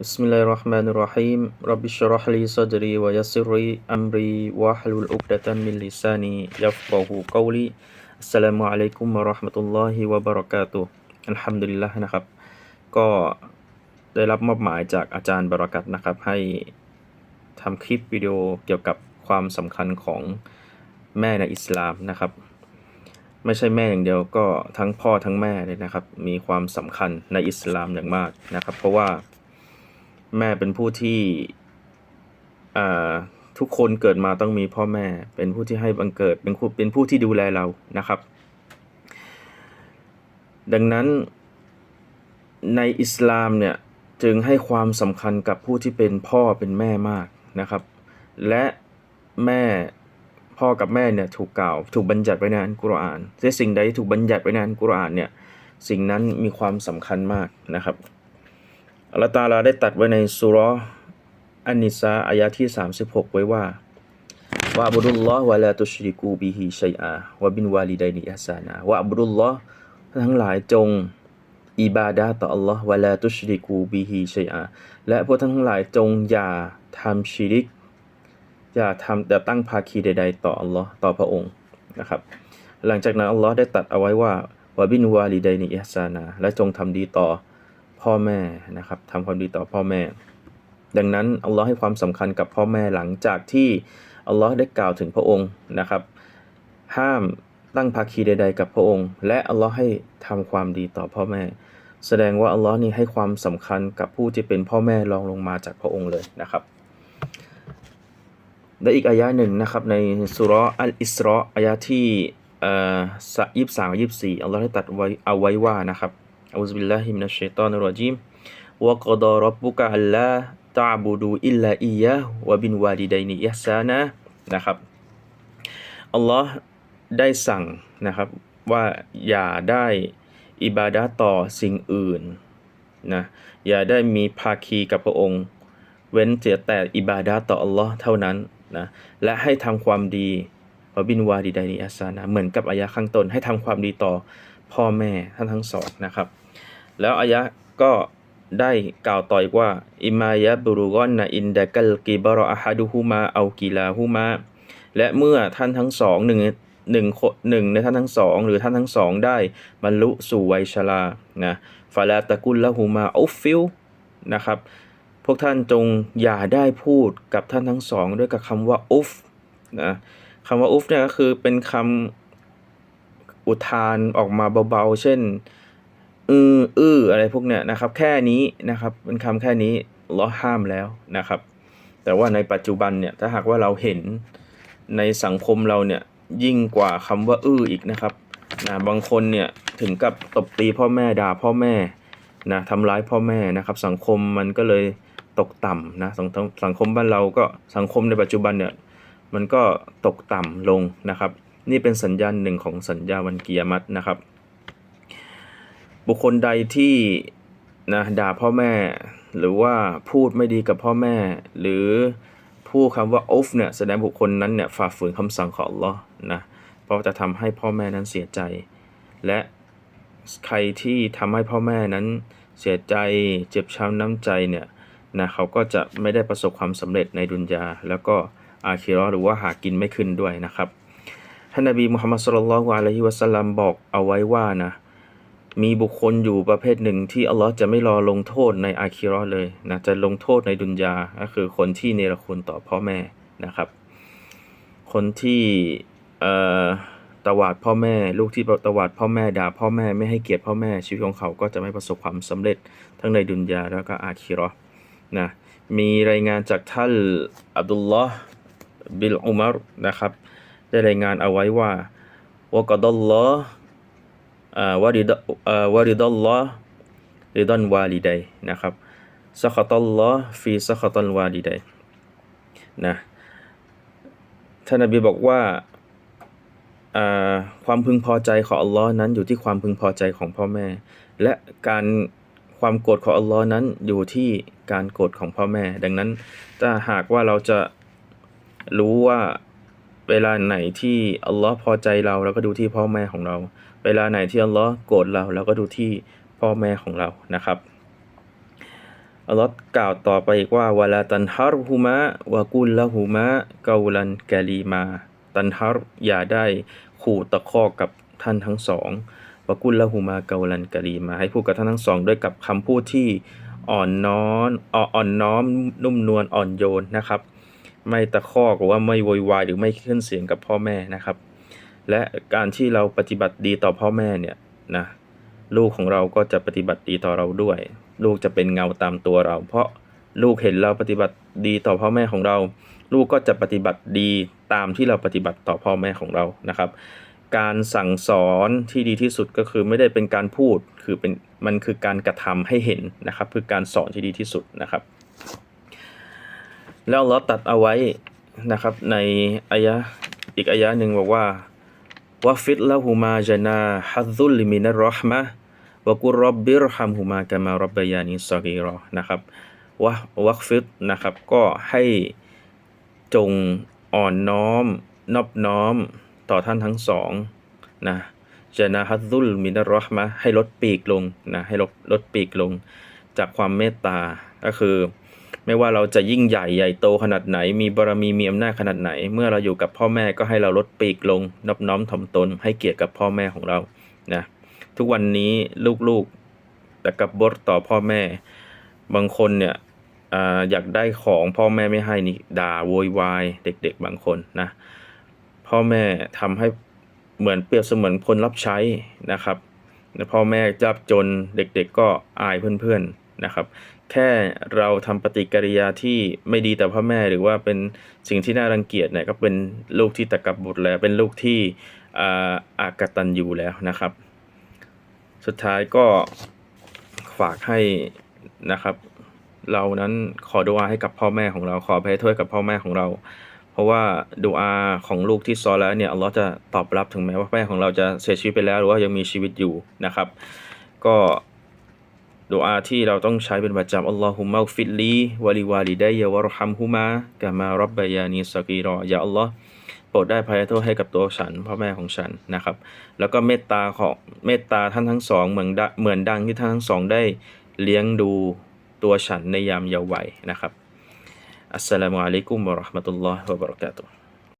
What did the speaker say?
بسم الله الرحمن الرحيم رب اشرح لي صدري ويسر لي أمري واحلل عقدة من لساني يفقه قولي السلام عليكم ورحمة الله وبركاته อัลฮัมดุลิลละนะครับ ก็ได้รับมอบหมายจากอาจารย์บารักัตนะครับ ให้ทำคลิปวิดีโอเกี่ยวกับความสำคัญของแม่ในอิสลามนะครับ ไม่ใช่แม่อย่างเดียวก็ทั้งพ่อทั้งแม่เลยนะครับ มีความสำคัญในอิสลามอย่างมากนะครับ เพราะว่า แม่เป็นผู้ที่อทุกคนเกิดมาต้องมีพ่อแม่ เป็นผู้ที่ให้บังเกิด เป็นผู้เป็นผู้ที่ดูแลเรานะครับ ดังนั้นในอิสลามเนี่ยจึงให้ความสำคัญกับผู้ที่เป็นพ่อเป็นแม่มากนะครับ และแม่พ่อกับแม่เนี่ยถูกกล่าว ถูกบัญญัติไว้ในอัลกุรอานและสิ่งใดที่ถูกบัญญัติไว้ในอัลกุรอานเนี่ยสิ่งนั้นมีความสำคัญมากนะครับ อัลตาลาได้ตัดไว้ในสุราะห์อันนิสาอายะที่ 36 ไว้ว่าวะอับดุลลอฮ์วะลาตุชริกูบิฮิชัยอาวะบินวาลิดัยนิอิฮซานาวะอับดุลลอฮ์ทั้งหลายจงอิบาดาต่ออัลลอฮ์วะลาตุชริกูบิฮิชัยอาและพวกทั้งหลายจงอย่าทำชิริก อย่าทำแต่าตั้งภาคีใด ๆ ต่ออัลลอฮ์ต่อพระองค์นะครับ หลังจากนั้นอัลลอฮ์ได้ตัดเอาไว้ว่าวะบินวาลิดัยนิอิฮซานาและจงทำดีต่อ พ่อแม่นะครับทำความดีต่อพ่อแม่ ดังนั้นอัลลอฮ์ให้ความสำคัญกับพ่อแม่หลังจากที่อัลลอฮ์ได้กล่าวถึงพระองค์นะครับ ห้ามตั้งภาคีใด ๆ กับพระองค์ และอัลลอฮ์ให้ทำความดีต่อพ่อแม่ แสดงว่าอัลลอฮ์นี่ให้ความสำคัญกับผู้ที่เป็นพ่อแม่รองลงมาจากพระองค์เลยนะครับและอีกอายะหนึ่งนะครับในสุราะห์อัลอิสราะห์อายะที่เอ่อยี่สิบสามยี่สิบสี่อัลลอฮ์ได้ตัดไว้เอาไว้ว่านะครับ อัลลอฮฺบิลลาฮิมินัชชัยฏอนรรจีมวะกดารับบุกะอัลลาตะบูดูอิลลาอียะฮ์วะบินวาลิดัยนิอิฮซานะนะครับอัลลอฮ์ได้สั่งนะครับว่าอย่าได้อิบาดะต่อสิ่งอื่นนะอย่าได้มีภาคีกับพระองค์ เว้นเสียแต่อิบาดะต่ออัลลอฮ์เท่านั้นนะและให้ทำความดีวบินวาลิดัยนิอัสซานะเหมือนกับอายะข้างต้นให้ทำความดีต่อพ่อแม่ท่านทั้งสองนะครับ แล้วอายะก็ได้กล่าวต่ออีกว่า อิมายะบรุกอนนะอินดะกัลกิบรออะฮัดุฮุมาเอากีลาฮุมาและเมื่อท่านทั้งสองหนึ่งหนึ่งคนหนึ่งในท่านทั้งสองหรือท่านทั้งสองได้บรรลุสู่วัยชรานะฟาลาตะกุลละหูมาอุฟฟิลนะครับ พวกท่านจงอย่าได้พูดกับท่านทั้งสองด้วยกับคำว่าอุฟนะคำว่าอุฟเนี่ยก็คือเป็นคำอุทานออกมาเบาๆ เช่น อืออื้ออะไรพวกเนี้ยนะครับ แค่นี้นะครับเป็นคำแค่นี้ลเลอห้ามแล้วนะครับ แต่ว่าในปัจจุบันเนี่ยถ้าหากว่าเราเห็นในสังคมเราเนี่ยยิ่งกว่าคำว่าอื้ออีกนะครับนะบางคนเนี่ยถึงกับตบตีพ่อแม่ด่าพ่อแม่นะทำร้ายพ่อแม่นะครับ สังคมมันก็เลยตกต่ำนะสังสังคมบ้านเราก็สังคมในปัจจุบันเนี่ยมันก็ตกต่ำลงนะครับ นี่เป็นสัญญาณหนึ่งของสัญญาวันเกิยามัตนะครับ บุคคลใดที่นะด่าพ่อแม่ หรือว่าพูดไม่ดีกับพ่อแม่ หรือพูดคำว่าอุฟเนี่ยแสดงบุคคลนั้นเนี่ยฝ่าฝืนคำสั่งของอัลลอฮ์นะเพราะจะทำให้พ่อแม่นั้นเสียใจ และใครที่ทำให้พ่อแม่นั้นเสียใจเจ็บช้ำน้ำใจเนี่ยนะเขาก็จะไม่ได้ประสบความสำเร็จในดุนยา แล้วก็อาคิราะห์หรือว่าหากินไม่ขึ้นด้วยนะครับท่านนบีมุฮัมมัดสุลลัลลอฮุอะลัยฮิวะสัลลัมบอกเอาไว้ว่านะ มีบุคคลอยู่ประเภทหนึ่งที่อัลลอฮ์จะไม่รอลงโทษในอาคิราะห์เลยนะจะลงโทษในดุนยาก็คือคนที่เนรคุณต่อพ่อแม่นะครับ คนที่ตวาดพ่อแม่ลูกที่ตวาดพ่อแม่ด่าพ่อแม่ไม่ให้เกียรติพ่อแม่ชีวิตของเขาก็จะไม่ประสบความสำเร็จทั้งในดุนยาแล้วก็อาคิราะห์นะมีรายงานจากท่านอับดุลลอฮ์บิลอุมารนะครับ ได้รายงานเอาไว้ว่าวกดัลลอฮ์ อ่าวะริดอ่าวะริดัลลอฮ์ริดันวาลิดัยนะครับสักตัลลอฮ์ฟีสักตัลวาลิดัยนะท่านนบีบอกว่าความพึงพอใจของอัลลอฮ์นั้นอยู่ที่ความพึงพอใจของพ่อแม่ และการความโกรธของอัลลอฮ์นั้นอยู่ที่การโกรธของพ่อแม่ ดังนั้นถ้าหากว่าเราจะรู้ว่า เวลาไหนที่อัลลอฮ์พอใจเราเราก็ดูที่พ่อแม่ของเรา เวลาไหนที่อัลลอฮ์โกรธเราเราก็ดูที่พ่อแม่ของเรานะครับอัลลอฮ์กล่าวต่อไปอีกว่าวะลาตันฮาร์ฮุมะวะกุลละหุมะกาลันกะลีมา ตันฮาร์อย่าได้ขู่ตะคอกกับท่านทั้งสองวะกุลละหุมะกาลันกะลีมา ให้พูดกับท่านทั้งสอง ด้วยกับคำพูดที่อ่อนน้อมอ่อนน้อมนุ่มนวลอ่อนโยนนะครับ ไม่ตะคอกหรือว่าไม่โวยวายหรือไม่ขึ้นเสียงกับพ่อแม่นะครับ และการที่เราปฏิบัติดีต่อพ่อแม่เนี่ยนะลูกของเราก็จะปฏิบัติดีต่อเราด้วย ลูกจะเป็นเงาตามตัวเรา เพราะลูกเห็นเราปฏิบัติดีต่อพ่อแม่ของเรา ลูกก็จะปฏิบัติดีตามที่เราปฏิบัติต่อพ่อแม่ของเรานะครับ การสั่งสอนที่ดีที่สุดก็คือไม่ได้เป็นการพูดคือเป็นมันคือการกระทำให้เห็นนะครับ คือการสอนที่ดีที่สุดนะครับ แล้วเราตัดเอาไว้นะครับ ในอายะอีกอายะหนึ่งบอกว่าวะฟิดละหูมาจนาฮัซุลิมินะรอห์มะวะกุรอบบิรฮัมหูมากามารบบยานิสกีรอนะครับวะวักฟิดนะครับก็ให้จงอ่อนน้อมนอบน้อมต่อท่านทั้งสองนะจนาฮัซุลมินะรอห์มะให้ลดปีกลงนะให้ลดลดปีกลงจากความเมตตาก็คือ ไม่ว่าเราจะยิ่งใหญ่ใหญ่โตขนาดไหน มีบารมีมีอำนาจขนาดไหน เมื่อเราอยู่กับพ่อแม่ก็ให้เราลดปีกลงนอบน้อมถ่อมตน ให้เกียรติกับพ่อแม่ของเรานะทุกวันนี้ลูกๆแต่กับบทต่อพ่อแม่ บางคนเนี่ยออยากได้ของพ่อแม่ไม่ให้นี่ด่าโวยวายเด็ก ๆ บางคนนะพ่อแม่ทำให้เหมือนเปรียบเสมือนคนรับใช้นะครับพ่อแม่จับจนเด็ก ๆ ก็อายเพื่อนๆ นะครับ แค่เราทำปฏิกิริยาที่ไม่ดีต่อพ่อแม่หรือว่าเป็นสิ่งที่น่ารังเกียจเนี่ยก็เป็นลูกที่ตะกับบุตรแล้ว เป็นลูกที่อากตันอยู่แล้วนะครับ สุดท้ายก็ฝากให้นะครับ เรานั้นขอดุอาให้กับพ่อแม่ของเราขออภัยโทษกับพ่อแม่ของเรา เพราะว่าดุอาของลูกที่ซอแล้วเนี่ยอัลลอฮ์จะตอบรับถึงแม้ว่าแม่ของเราจะเสียชีวิตไปแล้วหรือว่ายังมีชีวิตอยู่นะครับ ก็ ดุอาที่เราต้องใช้เป็นประจำอัลลอฮุมะฟิดลีวะลิวาลิดัยยะวะรฮัมฮุมากะมารับบยานีสกีรอยาอัลลอฮ์โปรดได้อภัยโทษให้กับตัวฉันพ่อแม่ของฉันนะครับ แล้วก็เมตตาของเมตตาท่านทั้งสองเหมือนดะเหมือนดังที่ท่านทั้งสองได้เลี้ยงดูตัวฉันในยามเยาว์วัยนะครับอัสสลามุอะลัยกุมวะราะห์มะตุลลอฮ์วะบะเราะกาตุฮ์